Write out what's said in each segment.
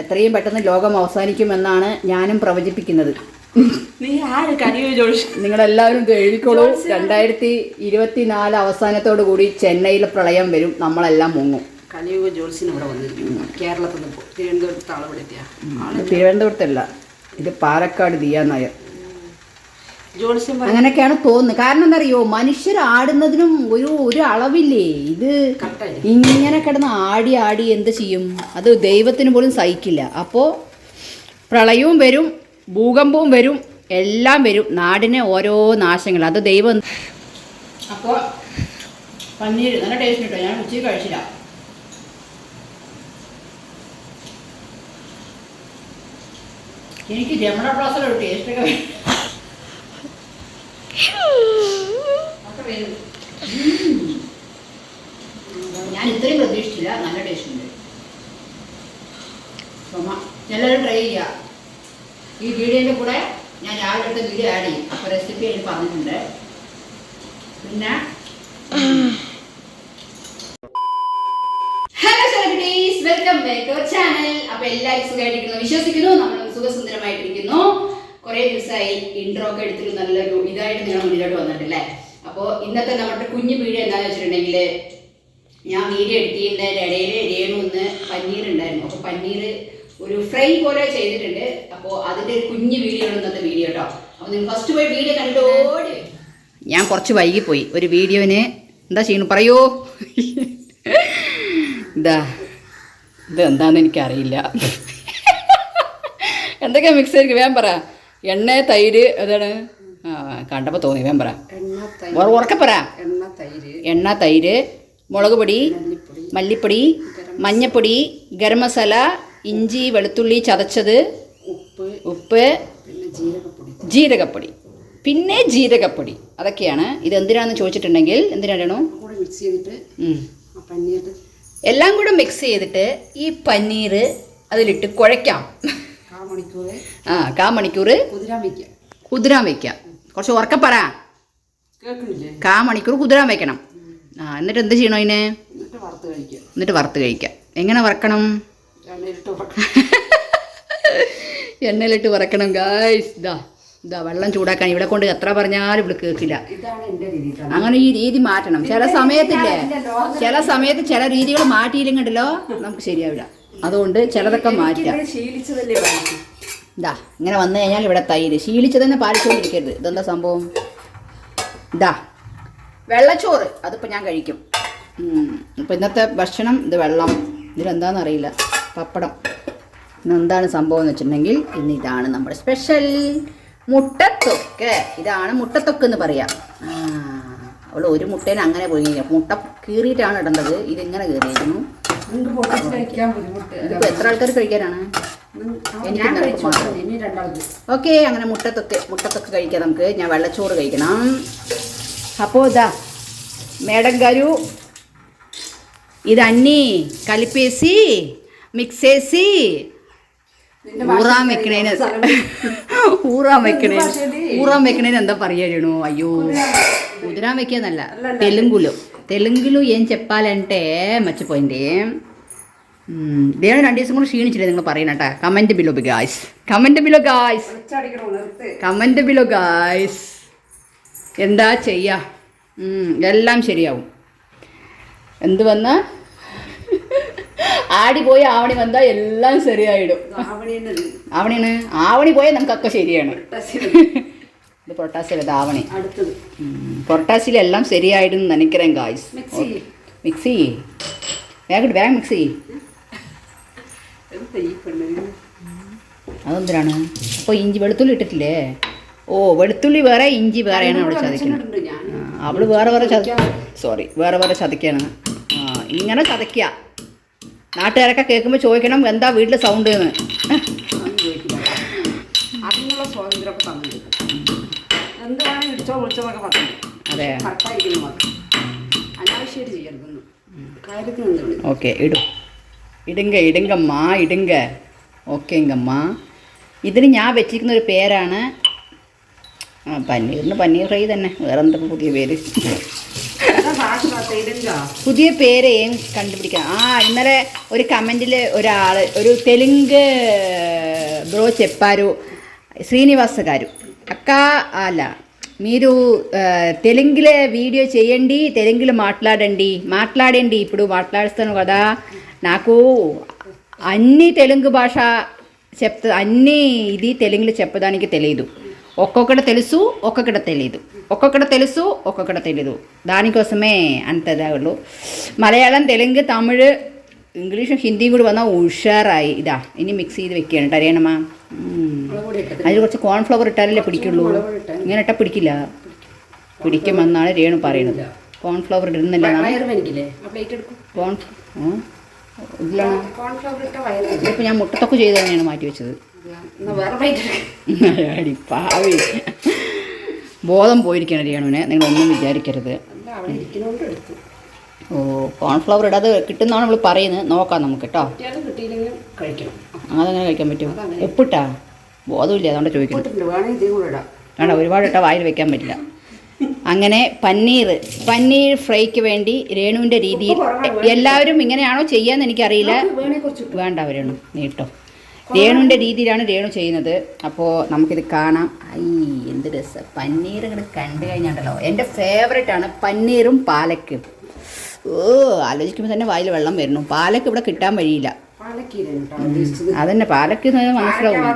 എത്രയും പെട്ടെന്ന് ലോകം അവസാനിക്കുമെന്നാണ് ഞാനും പ്രവചിപ്പിക്കുന്നത്. നിങ്ങളെല്ലാവരും ഇത് എഴുതിക്കോളൂ. രണ്ടായിരത്തി ഇരുപത്തിനാല് അവസാനത്തോടു കൂടി ചെന്നൈയിൽ പ്രളയം വരും. നമ്മളെല്ലാം മുങ്ങും. കലിയുഗ ജോൾസിന് ഇവിടെ വന്നിരിക്കുന്നു. കേരളത്തിൽ നിന്ന് തിരുവനന്തപുരത്ത് ആളെ ഇവിടെ ഇത് തിരുവനന്തപുരത്തല്ല. ഇത് പാലക്കാട് ദിയ നായർ. അങ്ങനെയൊക്കെയാണ് തോന്നുന്നത്. കാരണം എന്താ അറിയോ മനുഷ്യർ ആടുന്നതിനും ഒരു ഒരു അളവില്ലേ? ഇത്. ഇങ്ങനെ കിടന്ന് ആടി ആടി എന്ത് ചെയ്യും? അത് ദൈവത്തിന് പോലും സഹിക്കില്ല. അപ്പോൾ പ്രളയവും വരും ഭൂകമ്പവും വരും എല്ലാം വരും. നാടിനെ ഓരോ നാശങ്ങൾ. അത് ദൈവം അപ്പോൾ പന്നീർ നല്ല ടേസ്റ്റ് കിട്ടോ. ഞാൻ ഉച്ചയ്ക്ക് കഴിച്ചില്ല. എനിക്ക് ജമണ പ്ലാസ്റ്റർ ടേസ്റ്റൊക്കെ ഒക്കെ. ഞാൻ ഇത്രയും പ്രതീക്ഷിച്ചില്ല. നല്ല ടേസ്റ്റ് ഉണ്ട്. എല്ലാവരും ട്രൈ ചെയ്യുക. ഈ വീഡിയോന്റെ കൂടെ ഞാൻ രാവിലെ എടുത്ത വീഡിയോ ആഡ് ചെയ്യും. അപ്പോൾ റെസിപ്പി അതിൽ പറഞ്ഞിട്ടുണ്ട്. പിന്നെ hello celebrities welcome back to channel അപ്പോൾ എല്ലാവരും സുഖമായിട്ടിരിക്കുന്നു വിശ്വസിക്കുന്നു നമ്മൾ സുഖസുന്ദരമായിട്ടിരിക്കുന്നു. കുറേ ദിവസമായി ഇൻട്രോ ഒക്കെ എടുത്തിട്ട് നല്ലൊരു ഇതായിട്ട് നിങ്ങൾ മുന്നിലോട്ട് വന്നിട്ടില്ലേ? അപ്പോൾ ഇന്നത്തെ നമ്മുടെ കുഞ്ഞു വീഡിയോ എന്താണെന്ന് വെച്ചിട്ടുണ്ടെങ്കിൽ ഞാൻ വീഡിയോ എടുത്തിട്ടുണ്ട് ഇടയിൽ രേണു ഒന്ന് പന്നീർ ഉണ്ടായിരുന്നു അപ്പോൾ പന്നീർ ഒരു ഫ്രൈ പോലെ ചെയ്തിട്ടുണ്ട്. അപ്പോൾ അതിന്റെ ഒരു കുഞ്ഞു വീഡിയോ ആണ് ഇന്നത്തെ വീഡിയോ കേട്ടോ. അപ്പോൾ നിങ്ങൾ ഫസ്റ്റ് പോയി വീഡിയോ കണ്ടിട്ട് ഓടി. ഞാൻ കുറച്ച് വൈകിപ്പോയി. ഒരു വീഡിയോന് എന്താ ചെയ്യണു? പറയൂ. ഇതാ ഇത് എന്താണെന്ന് എനിക്കറിയില്ല. എന്തൊക്കെയാ മിക്സ് ആയിരിക്കും? വേഗം പറ. എണ്ണ തൈര് അതാണ്? കണ്ടപ്പോൾ തോന്നി ഞാൻ പറ. എണ്ണ തൈര്. ഉറ- ഉറക്കെ പറ. എണ്ണ തൈര്. മുളക് പൊടി മല്ലിപ്പൊടി. മഞ്ഞപ്പൊടി ഗരം മസാല ഇഞ്ചി വെളുത്തുള്ളി ചതച്ചത് ഉപ്പ്. ഉപ്പ് ജീരകപ്പൊടി. പിന്നെ ജീരകപ്പൊടി. അതൊക്കെയാണ്. ഇത് എന്തിനാണെന്ന് ചോദിച്ചിട്ടുണ്ടെങ്കിൽ എന്തിനാണോ മിക്സ് ചെയ്തിട്ട് എല്ലാം കൂടെ മിക്സ് ചെയ്തിട്ട് ഈ പനീർ അതിലിട്ട് കുഴയ്ക്കാം. ആ കാ മണിക്കൂർ കുതിരാൻ വയ്ക്കുക. വെക്കാം കുറച്ച് ഉറക്ക പറ. കാ മണിക്കൂർ കുതിരാൻ വെക്കണം ആ എന്നിട്ട് എന്ത് ചെയ്യണം അതിനെ? എന്നിട്ട് വറുത്ത് കഴിക്കാം എങ്ങനെ വറക്കണം? എണ്ണയിലിട്ട് വറക്കണം. ഗായ്സ് ഇതാ ഇതാ വെള്ളം ചൂടാക്കാൻ ഇവിടെ കൊണ്ട് എത്ര പറഞ്ഞാലും ഇവിടെ കേൾക്കില്ല. അങ്ങനെ ഈ രീതി മാറ്റണം. ചില സമയത്തില്ലേ? ചില സമയത്ത് ചില രീതികൾ മാറ്റിയില്ലെങ്കിലോ നമുക്ക് ശരിയാവില്ല. അതുകൊണ്ട് ചിലതൊക്കെ മാറ്റാം. ശീലിച്ചതല്ലേ ഇതാ ഇങ്ങനെ വന്നു കഴിഞ്ഞാൽ ഇവിടെ തൈര്. ശീലിച്ച് തന്നെ പാലിച്ചുകൊണ്ടിരിക്കരുത് ഇതെന്താ സംഭവം? ഇതാ വെള്ളച്ചോറ്. അതിപ്പോൾ ഞാൻ കഴിക്കും. ഇപ്പം ഇന്നത്തെ ഭക്ഷണം ഇത് വെള്ളം. ഇതിലെന്താണെന്ന് അറിയില്ല പപ്പടം. ഇന്നെന്താണ് സംഭവം എന്ന് വെച്ചിട്ടുണ്ടെങ്കിൽ ഇന്ന് ഇതാണ് നമ്മുടെ സ്പെഷ്യൽ മുട്ടത്തൊക്ക്. ഇതാണ് മുട്ടത്തൊക്ക് എന്ന് പറയാം. അവൾ ഒരു മുട്ടേനെ അങ്ങനെ പോയി മുട്ട കീറിയിട്ടാണ് ഇടേണ്ടത്. ഇതിങ്ങനെ കീറിയിരുന്നു നിങ്ങൾക്ക് പൊട്ടിച്ച് കഴിക്കാൻ ബുദ്ധിമുട്ട് ഇതിപ്പോൾ എത്ര ആൾക്കാർ കഴിക്കാനാണ് ഉം, ആ, എനിക്ക് ഞാൻ ഇന്നലെ കഴിച്ചു മാത്രം. ഇനി രണ്ടാൾക്ക് ഓക്കെ അങ്ങനെ മുട്ടത്തൊക്കെ മുട്ടത്തൊക്കെ കഴിക്കാം നമുക്ക് ഞാൻ വെള്ളച്ചോറ് കഴിക്കണം അപ്പോൾ ఇదా మేడం గారు ఇదన్నీ కలిపేసి మిక్స్ చేసి നിന്റെ ഊറാൻ വെക്കണേന് ഊറാൻ വെക്കണേന് ഭാഷയില്? ഊറാൻ വെക്കണേന് എന്താ പറയണു అయ్యో కుదిరాం వెక్కేదల్ల తెలుగులో తెలుగులో ఏం చెప్పాలంటే మర్చిపోయింది మ్మ్. దేని రెండు ദിവസം കൂടെ ക്ഷീണിച്ചില്ലേ നിങ്ങൾ പറയണട്ടാ comment below guys comment below guys വിളിച്ചടിക്കണോ നിർത്ത് കമൻറ്റ് ബിലോ ഗായ്സ് എന്താ ചെയ്യാ ഉം, എല്ലാം ശരിയാവും എന്ത് വന്ന ആടി പോയി ആവണി വന്നാൽ എല്ലാം ശരിയായിടും ആവണിയെന്നത് ആവണിയാണ് ആവണി പോയാൽ നമുക്കൊക്കെ ശരിയാണ് പൊട്ടാസ്യം. ഇത് പൊട്ടാസിയിലെ ധാവണി. അടുത്തത്. പൊട്ടാസിയിലെല്ലാം ശരിയായിരുന്നു നനയ്ക്കറേൻ ഗായ്സ് മിക്സി വേഗം വേഗം മിക്സി അതെന്തിനാണ്? അപ്പോൾ ഇഞ്ചി വെളുത്തുള്ളി ഇട്ടിട്ടില്ലേ? ഓ വെളുത്തുള്ളി വേറെ ഇഞ്ചി വേറെയാണ് അവൾ ചതയ്ക്കുന്നത് അവൾ വേറെ വേറെ ചത സോറി വേറെ വേറെ ചതയ്ക്കാണ്. ഇങ്ങനെ ചതയ്ക്കുക നാട്ടുകാരൊക്കെ കേൾക്കുമ്പോൾ ചോദിക്കണം എന്താ വീട്ടിലെ സൗണ്ട് എന്ന് അതൊക്കെ ഓക്കെ ഇടും. ഇടുങ്ക ഇടുങ്കമ്മ ഇടുങ്ക. ഓക്കേങ്കമ്മ ഇതിന് ഞാൻ വെച്ചിരിക്കുന്ന ഒരു പേരാണ് ആ പന്നീറിന് പനീർ ഫ്രൈ തന്നെ. വേറെ എന്താ പുതിയ പേര്? പുതിയ പേര് ഏം കണ്ടുപിടിക്കാം ആ ഇന്നലെ ഒരു കമന്റിൽ ഒരാൾ ഒരു തെലുങ്ക് ബ്രോ ചെപ്പാരു ശ്രീനിവാസകാരു അക്ക അല്ല మీరు తెలుగులో వీడియో చేయండి తెలుగులో మాట్లాడండి. మాట్లాడండి ఇప్పుడు మాట్లాడుస్తాను కదా. నాకు అన్ని తెలుగు భాష చెప్త అన్ని ఇది తెలుగులో చెప్పడానికి తెలియదు ఒక్కొక్కటి తెలుసు ఒక్కొక్కటి తెలియదు ఒక్కొక్కటి తెలుసు ఒక్కొక్కటి తెలియదు దానికోసమే అంతదాళ్ళు మలయాళం తెలుగు తమిళ్ ഇംഗ്ലീഷും ഹിന്ദിയും കൂടി വന്നാൽ ഉഷാറായി. ഇതാ ഇനി മിക്സ് ചെയ്ത് വെക്കുകയാണ് കേട്ടോ അറിയണമാ മുളക് പൊടി ഇട്ടത് അതിൽ കുറച്ച് കോൺഫ്ലവർ ഇട്ടാലല്ലേ പിടിക്കുള്ളൂ. ഇങ്ങനെ ഇട്ടാൽ പിടിക്കില്ല. പിടിക്കുമെന്നാണ് രേണു പറയുന്നത് കോൺഫ്ലവർ ഇടുന്നില്ല ഇപ്പം ഞാൻ മുട്ടത്തൊക്കെ ചെയ്ത് തന്നെയാണ് മാറ്റി വെച്ചത്. പാവി. ബോധം പോയിരിക്കണം രേണുവിനെ. നിങ്ങളൊന്നും വിചാരിക്കരുത്. ഓ കോൺഫ്ലവർ ഇടാതെ കിട്ടുന്നതാണ് നമ്മൾ പറയുന്നത്. നോക്കാം നമുക്ക് കേട്ടോ അതങ്ങനെ കഴിക്കാൻ പറ്റും എപ്പിട്ടാ? ബോധമില്ല അതുകൊണ്ട് ചോദിക്കുന്നു വേണ്ട ഒരുപാട് ഇട്ടാൽ വായിൽ വെക്കാൻ പറ്റില്ല. അങ്ങനെ പന്നീർ പന്നീർ ഫ്രൈക്ക് വേണ്ടി രേണുവിന്റെ രീതിയിൽ എല്ലാവരും ഇങ്ങനെയാണോ ചെയ്യാന്ന് എനിക്കറിയില്ല. വേണ്ട രേണു നീട്ടോ രേണുവിന്റെ രീതിയിലാണ് രേണു ചെയ്യുന്നത്. അപ്പോൾ നമുക്കിത് കാണാം. ഐ എന്ത് രസം. പന്നീർ ഇങ്ങോട്ട് കണ്ടു കഴിഞ്ഞാണ്ടല്ലോ. എന്റെ ഫേവറേറ്റ് ആണ് പന്നീറും പാലക്കും. ഓ ആലോചിക്കുമ്പോൾ തന്നെ വായിൽ വെള്ളം വരുന്നു. പാലക്ക് ഇവിടെ കിട്ടാൻ വഴിയില്ല. അതന്നെ പാലക്ക് മനസ്സിലാവും.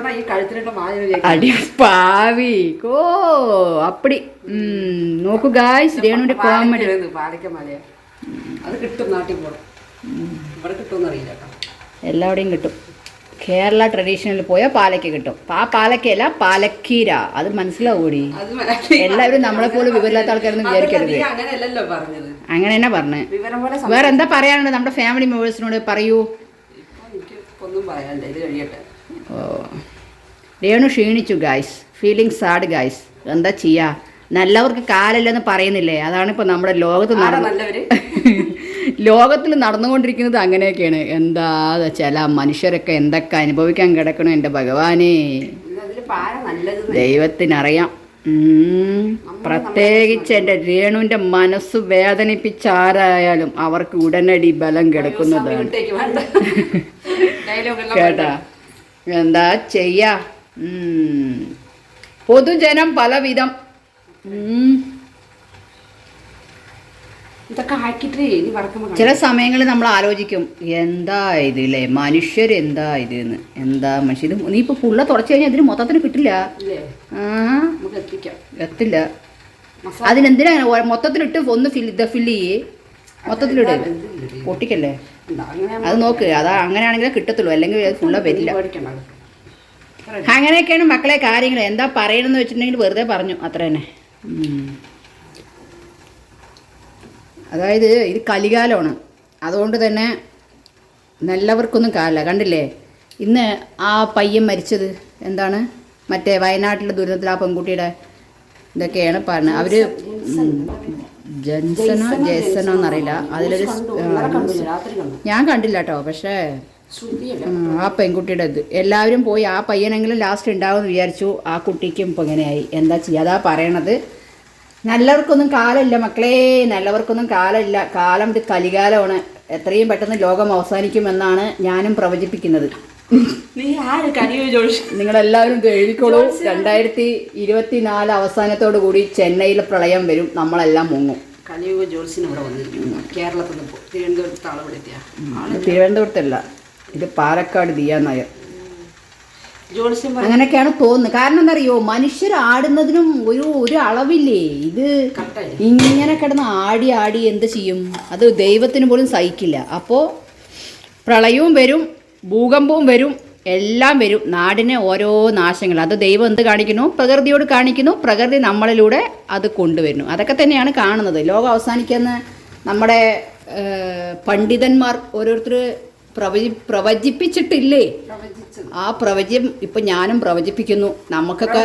അടി പാവി. ഓ അപ്പടി. ഉം, നോക്കൂ ഗായ്സ് രേണുവിന്റെ കോമഡി അത് കിട്ടും നാട്ടിൽ ഇവിടെ എല്ലാവിടെയും കിട്ടും. കേരള ട്രഡീഷണലിൽ പോയാൽ പാലക്ക കിട്ടും. ആ പാലക്കയല്ല പാലക്കീര. അത് മനസ്സിലാവൂടി? എല്ലാവരും നമ്മളെ പോലും വിവരമില്ലാത്ത ആൾക്കാരൊന്നും വിചാരിക്കരുത്. അങ്ങനെയല്ലല്ലോ പറഞ്ഞത്. അങ്ങനെ തന്നെ പറഞ്ഞു വേറെ എന്താ പറയാനുണ്ട് നമ്മുടെ ഫാമിലി മെമ്പേഴ്സിനോട് പറയൂ. ഓ. രേണു ക്ഷീണിച്ചു ഗായ്സ് ഫീലിംഗ് സാഡ് ഗായ്സ് എന്താ ചെയ്യാ? നല്ലവർക്ക് കാലല്ലെന്ന് പറയുന്നില്ലേ? അതാണ് ഇപ്പൊ നമ്മുടെ ലോകത്ത് നടന്ന ലോകത്തിൽ നടന്നുകൊണ്ടിരിക്കുന്നത് അങ്ങനെയൊക്കെയാണ്. എന്താ ചില മനുഷ്യരൊക്കെ എന്തൊക്കെ അനുഭവിക്കാൻ കിടക്കണോ എന്റെ ഭഗവാനേ? ദൈവത്തിനറിയാം. പ്രത്യേകിച്ച് എന്റെ രേണുവിന്റെ മനസ്സ് വേദനിപ്പിച്ച ആരായാലും അവർക്ക് ഉടനടി ബലം കിടക്കുന്നതാണ്. കേട്ടാ? എന്താ ചെയ്യാ. പൊതുജനം പലവിധം. ഉം. ഇതൊക്കെ ആക്കിട്ട് ഇനി വറക്കുമ്പോൾ ചില സമയങ്ങളിൽ നമ്മൾ ആലോചിക്കും എന്താ ഇത് അല്ലേ മനുഷ്യർ എന്താ ഇത് എന്ന് എന്താ മനുഷ്യർ ഇത് നീ ഇപ്പോൾ ഫുള്ള തുടച്ചു കഴിഞ്ഞാൽ ഇതിന് മൊത്തത്തിന് കിട്ടില്ല? നമുക്ക് എത്തിക്കാം. എത്തില്ല. അതിനെന്തിനാ മൊത്തത്തിലിട്ട് ഒന്ന് ഫിൽ ഇത് ഫില്ല് ചെയ്യേ? മൊത്തത്തിലിട് പൊട്ടിക്കല്ലേ? അത് നോക്ക്. അത് അങ്ങനെയാണെങ്കിലേ കിട്ടത്തുള്ളൂ. അല്ലെങ്കിൽ അത് ഫുള്ള വരില്ല. അങ്ങനെയൊക്കെയാണ് മക്കളെ കാര്യങ്ങൾ എന്താ പറയണമെന്ന് വെച്ചിട്ടുണ്ടെങ്കിൽ വെറുതെ പറഞ്ഞു. അത്ര തന്നെ. അതായത് ഇത് കലികാലമാണ്. അതുകൊണ്ട് തന്നെ നല്ലവർക്കൊന്നും കാല കണ്ടില്ലേ? ഇന്ന് ആ പയ്യൻ മരിച്ചത് എന്താണ്? മറ്റേ വയനാട്ടിലെ ദുരിതത്തിൽ ആ പെൺകുട്ടിയുടെ ഇതൊക്കെയാണ് പറഞ്ഞത്. അവർ ജൻസനോ ജേസനോ എന്നറിയില്ല. അതിലൊരു ഞാൻ കണ്ടില്ല കേട്ടോ. പക്ഷേ ആ പെൺകുട്ടിയുടെ ഇത്. എല്ലാവരും പോയി ആ പയ്യനെങ്കിലും ലാസ്റ്റ് ഉണ്ടാവും എന്ന് വിചാരിച്ചു. ആ കുട്ടിക്കും ഇപ്പം ഇങ്ങനെയായി. എന്താ ചെയ്യുക അതാ പറയണത്. നല്ലവർക്കൊന്നും കാലമില്ല മക്കളെ നല്ലവർക്കൊന്നും കാലമില്ല കാലം ഇത് കലികാലമാണ്. എത്രയും പെട്ടെന്ന് ലോകം അവസാനിക്കുമെന്നാണ് ഞാനും പ്രവചിപ്പിക്കുന്നത്. നിങ്ങളെല്ലാവരും എഴുതിക്കോളൂ. രണ്ടായിരത്തി ഇരുപത്തി നാല് അവസാനത്തോടു കൂടി ചെന്നൈയിൽ പ്രളയം വരും. നമ്മളെല്ലാം മുങ്ങും. കലിയുഗ ജോൾസിന് ഇവിടെ വന്നിരിക്കുന്നു. കേരളത്തിൽ നിന്ന് തിരുവനന്തപുരത്ത് ആളെവിടെത്തിയ തിരുവനന്തപുരത്തല്ല. ഇത് പാലക്കാട് ദിയാ നായർ. അങ്ങനെയൊക്കെയാണ് തോന്നുന്നത്. കാരണം എന്താ അറിയോ മനുഷ്യർ ആടുന്നതിനും ഒരു ഒരു അളവില്ലേ? ഇത് ഇങ്ങനെ കിടന്ന് ആടി ആടി എന്ത് ചെയ്യും? അത് ദൈവത്തിന് പോലും സഹിക്കില്ല. അപ്പോൾ പ്രളയവും വരും ഭൂകമ്പവും വരും എല്ലാം വരും. നാടിനെ ഓരോ നാശങ്ങൾ. അത് ദൈവം എന്ത് കാണിക്കുന്നു? പ്രകൃതിയോട് കാണിക്കുന്നു. പ്രകൃതി നമ്മളിലൂടെ അത് കൊണ്ടുവരുന്നു. അതൊക്കെ തന്നെയാണ് കാണുന്നത്. ലോകം അവസാനിക്കുന്ന നമ്മുടെ പണ്ഡിതന്മാർ ഓരോരുത്തർ പ്രവചി പ്രവചിപ്പിച്ചിട്ടില്ലേ? ആ പ്രവചം ഇപ്പൊ ഞാനും പ്രവചിപ്പിക്കുന്നു. നമുക്കൊക്കെ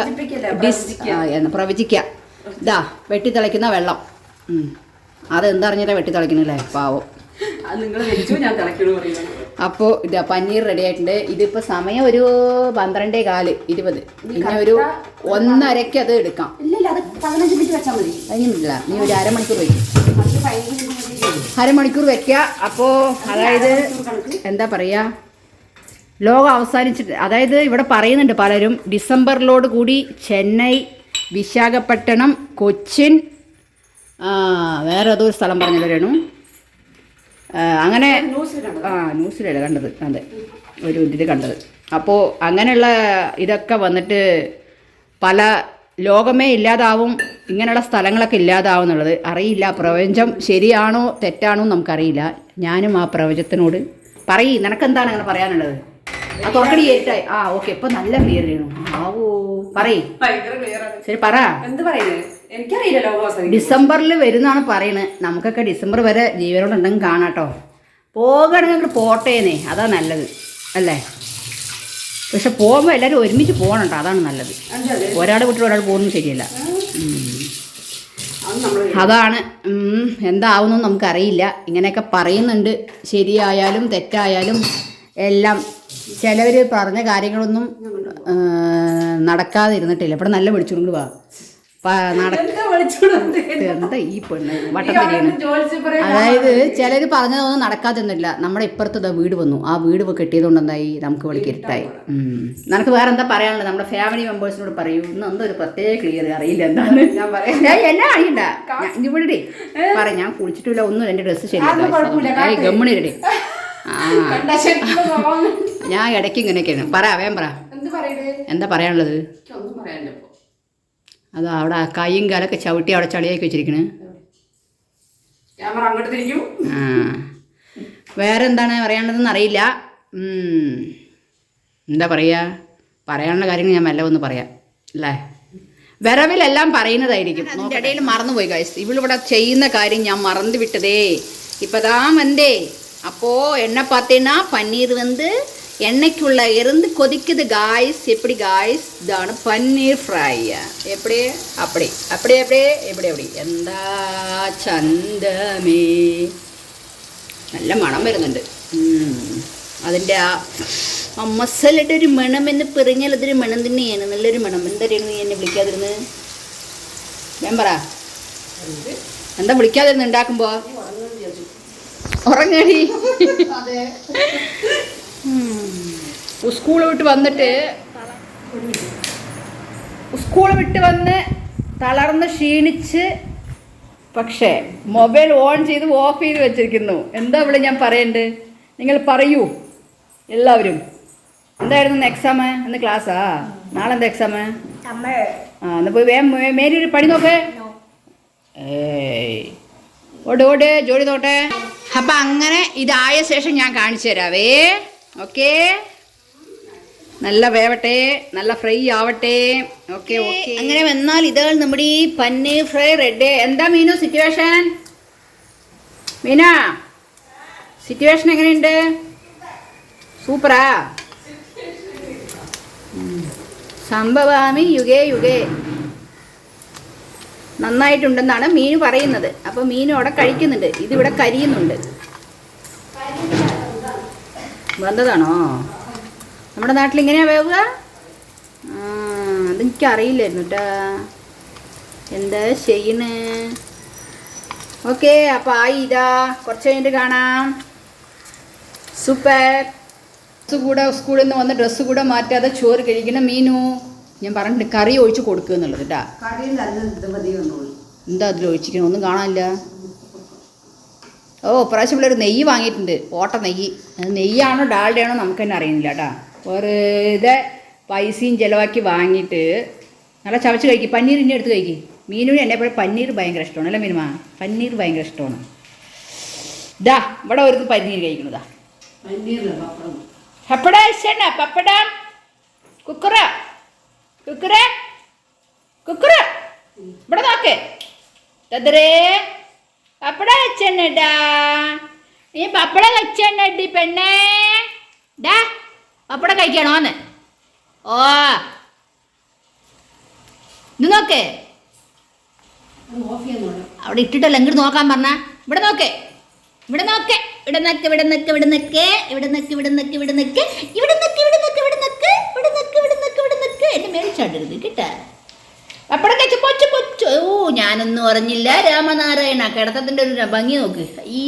ഡിസ് പ്രവചിക്കാം. ഇതാ വെട്ടിത്തിളയ്ക്കുന്ന വെള്ളം. ഉം. പാവം. വെച്ചു ഞാൻ തിളക്കണു പറയുന്നത് അപ്പോൾ ഇതാ പനീർ റെഡി ആയിട്ടുണ്ട്. ഇതിപ്പോൾ സമയം ഒരു പന്ത്രണ്ടേ കാൽ ഇരുപത്. പിന്നെ ഒരു ഒന്നരക്കത് അത് എടുക്കാം. ഇല്ല നീ ഒരു അരമണിക്കൂർ വയ്ക്കും അരമണിക്കൂർ വെക്കുക അപ്പോൾ അതായത് എന്താ പറയുക ലോകം അവസാനിച്ചിട്ട് അതായത് ഇവിടെ പറയുന്നുണ്ട് പലരും. ഡിസംബറിലോട് കൂടി ചെന്നൈ വിശാഖപട്ടണം കൊച്ചിൻ വേറെ ഏതൊരു സ്ഥലം പറഞ്ഞവരാണ് രേണു അങ്ങനെ ആ ന്യൂസിലല്ല കണ്ടത്. അതെ. ഒരു ഇതിൽ കണ്ടത്. അപ്പോൾ അങ്ങനെയുള്ള ഇതൊക്കെ വന്നിട്ട് പല ലോകമേ ഇല്ലാതാവും ഇങ്ങനെയുള്ള സ്ഥലങ്ങളൊക്കെ ഇല്ലാതാവും എന്നുള്ളത് അറിയില്ല. പ്രപഞ്ചം ശരിയാണോ തെറ്റാണോ നമുക്കറിയില്ല. ഞാനും ആ പ്രപഞ്ചത്തിനോട് പറയ് നിനക്കെന്താണ് അങ്ങനെ പറയാനുള്ളത്? ആ തുറക്കടി ഏറ്റായി. ആ ഓക്കെ ഇപ്പൊ നല്ല ക്ലിയർ ചെയ്യണം ആവോ. പറയ്. ശരി പറ. എന്ത് പറയുന്നത് എനിക്കറിയില്ല ഡിസംബറിൽ വരുന്നാണ് പറയണത് നമുക്കൊക്കെ ഡിസംബർ വരെ ജീവനോടുണ്ടെങ്കിൽ കാണാട്ടോ പോകണമെങ്കിൽ പോട്ടേനെ അതാ നല്ലത്. അല്ലേ? പക്ഷെ പോകുമ്പോൾ എല്ലാവരും ഒരുമിച്ച് പോകണം അതാണ് നല്ലത്. ഒരാൾ വിട്ടിട്ട് ഒരാൾ പോകുന്നത് ശരിയല്ല. അതാണ് എന്താവുന്നു നമുക്കറിയില്ല. ഇങ്ങനെയൊക്കെ പറയുന്നുണ്ട്. ശരിയായാലും തെറ്റായാലും എല്ലാം ചിലവർ പറഞ്ഞ കാര്യങ്ങളൊന്നും നടക്കാതിരുന്നിട്ടില്ല. ഇവിടെ നല്ല വിളിച്ചുകൊണ്ട് വാ. പ- നട എന്താ വിളിച്ചോണ്ട് എന്താ ഈ പെണ്ണ്? അതായത് ചിലര് പറഞ്ഞതൊന്നും നടക്കാതൊന്നുമില്ല നമ്മുടെ ഇപ്പുറത്ത് ദാ വീട് വന്നു. ആ വീട് കെട്ടിയത് കെട്ടിയതുകൊണ്ട് എന്തായി നമുക്ക് വിളിക്കിരുട്ടായി നമുക്ക് വേറെ എന്താ പറയാനുള്ളത്? നമ്മുടെ ഫാമിലി മെമ്പേഴ്സിനോട് പറയൂ. ഇന്ന് എന്തോ ഒരു പ്രത്യേക ക്ലിയർ അറിയില്ല എന്താണ് ഞാൻ പറയാം. എന്നെ അറിയണ്ട. ഞാൻ- ഇവിടെ പറ ഞാൻ കുളിച്ചിട്ടില്ല. ഒന്നും എന്റെ ഡ്രസ്സ് ശരി ഗമ്മണി ശരിയല്ല ഗമ്മണിരടി ആ. കണ്ടാ ശരിക്കും ഞാൻ ഇടയ്ക്ക് ഇങ്ങനെയൊക്കെയാണ്. പറ വേം പറ. എന്ത് പറയാനുള്ളത്? ഒന്നും പറയാനില്ല അത് അവിടെ കൈയും കാലൊക്കെ ചവിട്ടി അവിടെ ചളിയാക്കി വെച്ചിരിക്കണ് ക്യാമറ അങ്ങോട്ട് തിരിക്കും ആ വേറെ എന്താണ് പറയാനുള്ളതെന്ന് അറിയില്ല ഉം. എന്താ പറയുക പറയാനുള്ള കാര്യങ്ങൾ ഞാൻ മെല്ലെ ഒന്ന് പറയാം അല്ലേ വിരവിലെല്ലാം പറയുന്നതായിരിക്കും അതിൻ്റെ ഇടയിൽ മറന്നുപോയി ഗൈസ് ഇവളിവിടെ ചെയ്യുന്ന കാര്യം ഞാൻ മറന്നു വിട്ടതേ இப்பதான் வந்தே அப்போ என்ன பார்த்தீங்கன்னா பன்னீர் வந்து எண்ணெய்க்குள்ள இருந்து கொதிக்குது காய்ஸ் எப்படி காய்ஸ் இதான பன்னீர் ஃப்ரை எப்படி அப்படி அப்படி அப்படியே எப்படி எப்படி എന്താ ചന്തമേ നല്ല മണം വരുന്നുണ്ട് ഉം. അതിൻ്റെ ആ ആ മസാലയുടെ ഒരു മണം എന്ന് പറഞ്ഞാൽ അതൊരു മണം തന്നെയാണ് നല്ലൊരു മണം എന്തായിരുന്നു നീ എന്നെ വിളിക്കാതിരുന്ന് ഞാൻ പറ എന്താ വിളിക്കാതിരുന്ന് ഉണ്ടാക്കുമ്പോ ഉറങ്ങടി സ്കൂൾ വിട്ട് വന്നിട്ട് സ്കൂൾ വിട്ട് വന്ന് തളർന്ന് ക്ഷീണിച്ച് പക്ഷേ മൊബൈൽ ഓൺ ചെയ്ത് ഓഫ് ചെയ്ത് വെച്ചിരിക്കുന്നു. എന്താ ഇവിടെ ഞാൻ പറയണ്ട് നിങ്ങൾ പറയൂ. എല്ലാവരും. എന്തായിരുന്നു ഇന്ന് എക്സാം ഇന്ന് ക്ലാസ്സാ നാളെ എന്താ എക്സാം ആ എന്നാ പോയി വേം മേരി ഒരു പണി നോക്കേ. ഏയ്. ഓട് ഓട് ജോലി നോട്ടെ അപ്പം അങ്ങനെ ഇതായ ശേഷം ഞാൻ കാണിച്ചു തരാവേ. ഓക്കേ? നല്ല വേവട്ടെ നല്ല ഫ്രൈ ആവട്ടെ. Okay okay. അങ്ങനെ വന്നാൽ ഇതാണ് നമ്മുടെ ഈ പന്നി ഫ്രൈ റെഡ്. എന്താ മീനു സിറ്റുവേഷൻ മീന സിറ്റുവേഷൻ എങ്ങനെയുണ്ട്? സൂപ്പറാ. സംഭവാമി യുഗേ യുഗേ. നന്നായിട്ടുണ്ടെന്നാണ് മീനു പറയുന്നത്. അപ്പോൾ മീനും അവിടെ കഴിക്കുന്നുണ്ട്. ഇതിവിടെ കരിയുന്നുണ്ട്. വന്നതാണോ? നമ്മുടെ നാട്ടിൽ ഇങ്ങനെയാ വേവുക? ആ, അതെനിക്ക് അറിയില്ലായിരുന്നു കേട്ടാ എന്താ ചെയ്യണ്? ഓക്കെ അപ്പോൾ ആയി ഇതാ. കുറച്ച് കഴിഞ്ഞിട്ട് കാണാം. സൂപ്പർ. ഡ്രസ്സ് കൂടെ സ്കൂളിൽ നിന്ന് വന്ന് ഡ്രസ്സ് കൂടെ മാറ്റാതെ ചോറ് കഴിക്കണം മീനു. ഞാൻ പറഞ്ഞിട്ട് കറി ഒഴിച്ച് കൊടുക്കുക എന്നുള്ളത് കേട്ടാ എന്താ അതിൽ ഒഴിച്ചിരിക്കണം? ഒന്നും കാണാനില്ല. ഓ പ്രാവശ്യം പിള്ളേർ നെയ്യ് വാങ്ങിയിട്ടുണ്ട്. ഓട്ട നെയ്യ്. അത് നെയ്യാണോ ഡാൽഡയാണോ നമുക്ക് തന്നെ അറിയുന്നില്ല കേട്ടോ. വെറുതെ പൈസയും ചിലവാക്കി വാങ്ങിയിട്ട് നല്ല ചവച്ച് കഴിക്കും. പനീർ ഇന്നെ എടുത്ത് കഴിക്കും. മീനുവിന് എന്നെ പോലെ പനീർ ഭയങ്കര ഇഷ്ടമാണ്. അല്ലേ മീനുമാ? പന്നീർ ഭയങ്കര ഇഷ്ടമാണ്. ഇതാ ഇവിടെ ഒരു പന്നീർ കഴിക്കണതാ പപ്പടം. ഇഷ്ടണ്ട പപ്പടം. കുക്കറ. കുക്കറ. കുക്കറ. ഇവിടെ നോക്കേ. തദ്രേ പപ്പട വെച്ചെണ്ണടാ. നീ പപ്പട വെച്ചെണ്ണടി പെണ്ണേ. ഡാ പപ്പട കഴിക്കണോന്ന് ഓ. ഇത് നോക്കേ. അവിടെ ഇട്ടിട്ടല്ല ഇങ്ങോട്ട് നോക്കാൻ പറഞ്ഞ. ഇവിടെ നോക്കേ. ഇവിടെ നോക്കേ. ഇവിടെ നിക്ക് ഇവിടെ നിക്ക് ഇവിടെ നിക്ക്. ഇവിടെ നിക്ക് ഇവിടെ നിക്ക് ഇവിടെ നിക്ക്. ഇവിടെ നിക്ക് ഇവിടെ നിക്ക് ഇവിടെ നിക്ക്. ഇവിടെ നിക്ക് ഇവിടെ നിക്ക് ഇവിടെ നിക്ക്. എന്റെ മേളിൽ ചാടരുത് കേട്ടാ പപ്പടം കഴിച്ചു കൊച്ചു കൊച്ചു ഓ ഞാനൊന്നും അറിഞ്ഞില്ല. രാമനാരായണ കിടത്തത്തിന്റെ ഒരു ഭംഗി നോക്ക്. ഈ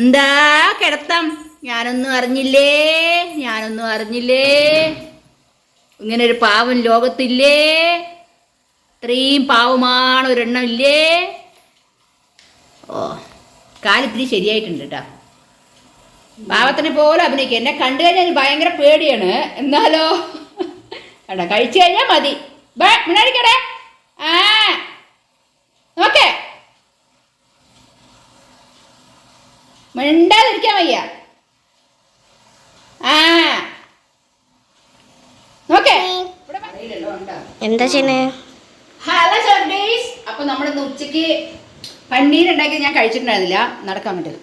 എന്താ കിടത്തം? ഞാനൊന്നും അറിഞ്ഞില്ലേ? ഞാനൊന്നും അറിഞ്ഞില്ലേ? ഇങ്ങനെ ഒരു പാവം ലോകത്തില്ലേ? ഇത്രയും പാവമാണ് ഒരെണ്ണം ഇല്ലേ? ഓ കാലിത്തിരി ശരിയായിട്ടുണ്ട് കേട്ടോ. പാവത്തിനെ പോലെ അഭിനയിക്കുക. എന്നെ കണ്ടു കഴിഞ്ഞാൽ ഭയങ്കര പേടിയാണ്. എന്നാലോ? കണ്ട കഴിച്ചു കഴിഞ്ഞാൽ മതി. മിണ്ടാടിക്കടേ ആ. നോക്കേ. മിണ്ടാതിരിക്കാൻ വയ്യ. ആ. നോക്കേ. എന്താ ചെയ്യണേ? ഹലോ ചോട്ടീസ്. അപ്പൊ നമ്മളിന്ന് ഉച്ചയ്ക്ക് പണ്ണീരുണ്ടാക്കി ഞാൻ കഴിച്ചിട്ടുണ്ടായിരുന്നില്ല. നടക്കാൻ പറ്റും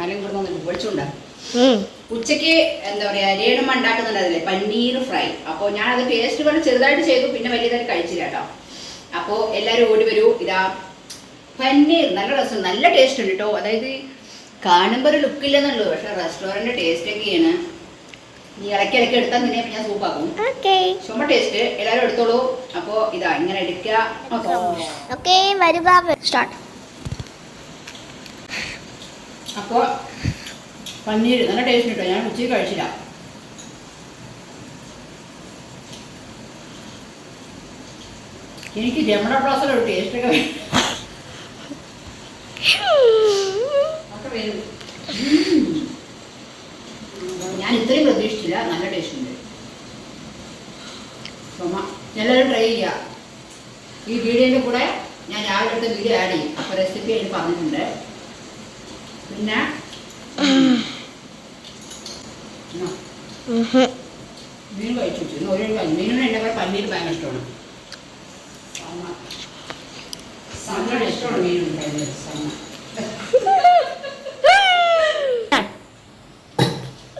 ആരെങ്കിലും ഇവിടെ വന്നിട്ട് വിളിച്ചുണ്ടാ ഉച്ചയ്ക്ക് എന്താ പറയാ രേണുമ ഉണ്ടാക്കുന്നുണ്ടല്ലേ പനീർ ഫ്രൈ. അപ്പോൾ ഞാൻ അത് ടേസ്റ്റ് പോലെ ചെറുതായിട്ട് ചെയ്തു പിന്നെ വലിയതായിട്ട് കഴിച്ചില്ല കേട്ടോ. അപ്പോൾ എല്ലാവരും ഓടി വരൂ. ഇതാ പനീർ നല്ല രസം നല്ല ടേസ്റ്റ് ഉണ്ട് കേട്ടോ. അതായത് കാണുമ്പോൾ ഒരു ലുക്ക് ഇല്ലെന്നുള്ളൂ പക്ഷെ റെസ്റ്റോറന്റ് ടേസ്റ്റ് ഒക്കെയാണ്. നീ ഇളക്കി ഇളക്കി എടുത്താൽ നിന്നെ ഞാൻ സൂപ്പാക്കും ചുമ ടേസ്റ്റ് എല്ലാവരും എടുത്തോളൂ. അപ്പോൾ ഇതാ ഇങ്ങനെ എടുക്കുക അപ്പോൾ പന്നീർ നല്ല ടേസ്റ്റ് കിട്ടും ഞാൻ ഉച്ചയ്ക്ക് കഴിച്ചില്ല. എനിക്ക് രമണ പ്ലാസിലെ ഒരു ടേസ്റ്റ് ഒക്കെ ഞാൻ ഇത്രയും പ്രതീക്ഷിച്ചില്ല. നല്ല ടേസ്റ്റ് ഉണ്ട്. എല്ലാവരും ട്രൈ ചെയ്യുക. ഈ വീഡിയോന്റെ കൂടെ ഞാൻ രാവിലെ എടുത്ത വീഡിയോ ആഡ് ചെയ്യും. അപ്പോൾ റെസിപ്പി അതിൽ പറഞ്ഞിട്ടുണ്ട്. പിന്നെ. മീൻ കഴിച്ചു. വെച്ചു. ഇന്ന് ഒരു കഴിച്ചു മീനിന് എന്നെ പോലെ പന്നീർ ഭയങ്കര ഇഷ്ടമാണ്. സമ്മ. സമ്മയുടെ ഇഷ്ടമാണ് മീൻ ഉണ്ടായിരുന്നത് സമ്മ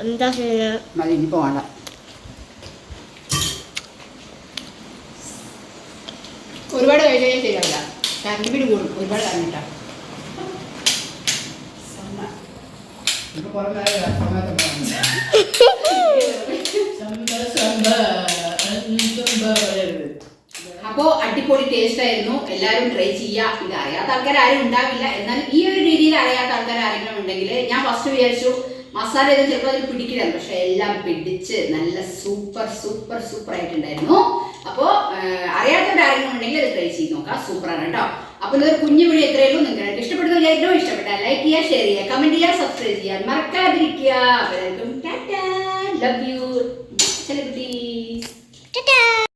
എന്താ ചെയ്യണേ മതി ഇനിയിപ്പോൾ വേണ്ട. ഒരുപാട് കഴിച്ചു കഴിഞ്ഞാൽ ശരിയാവില്ല. കറണ്ട് ബില്ല് കൂടും. ഒരുപാട് കറണ്ടിട്ടാ ഇപ്പൊ സമയത്ത് അപ്പോ അടിപൊളി ടേസ്റ്റ് ആയിരുന്നു. എല്ലാവരും ട്രൈ ചെയ്യുക ഇത് അറിയാത്ത ആൾക്കാർ ആരും ഉണ്ടാവില്ല. എന്നാൽ ഈ ഒരു രീതിയിൽ അറിയാത്ത ആൾക്കാർ ആരെങ്കിലും ഉണ്ടെങ്കിൽ ഞാൻ ഫസ്റ്റ് വിചാരിച്ചു മസാല ഇത് ചിലപ്പോൾ അതിൽ പിടിക്കില്ല പക്ഷെ എല്ലാം പിടിച്ച് നല്ല സൂപ്പർ സൂപ്പർ സൂപ്പർ ആയിട്ടുണ്ടായിരുന്നു. അപ്പോ അറിയാത്തവർ ആരെങ്കിലും ഉണ്ടെങ്കിൽ അത് ട്രൈ ചെയ്ത് നോക്കാം. സൂപ്പറാണ് കേട്ടോ. അപ്പോൾ ഇതൊരു കുഞ്ഞു വീഡിയോ എത്രയുള്ളൂ നിങ്ങൾക്ക് ഇഷ്ടപ്പെടുന്ന വിചാരിക്കണോ ഇഷ്ടപ്പെട്ടാൽ ലൈക്ക് ചെയ്യുക ഷെയർ ചെയ്യുക കമന്റ് ചെയ്യുക സബ്സ്ക്രൈബ് ചെയ്യുക മറക്കാതിരിക്കുക. Love you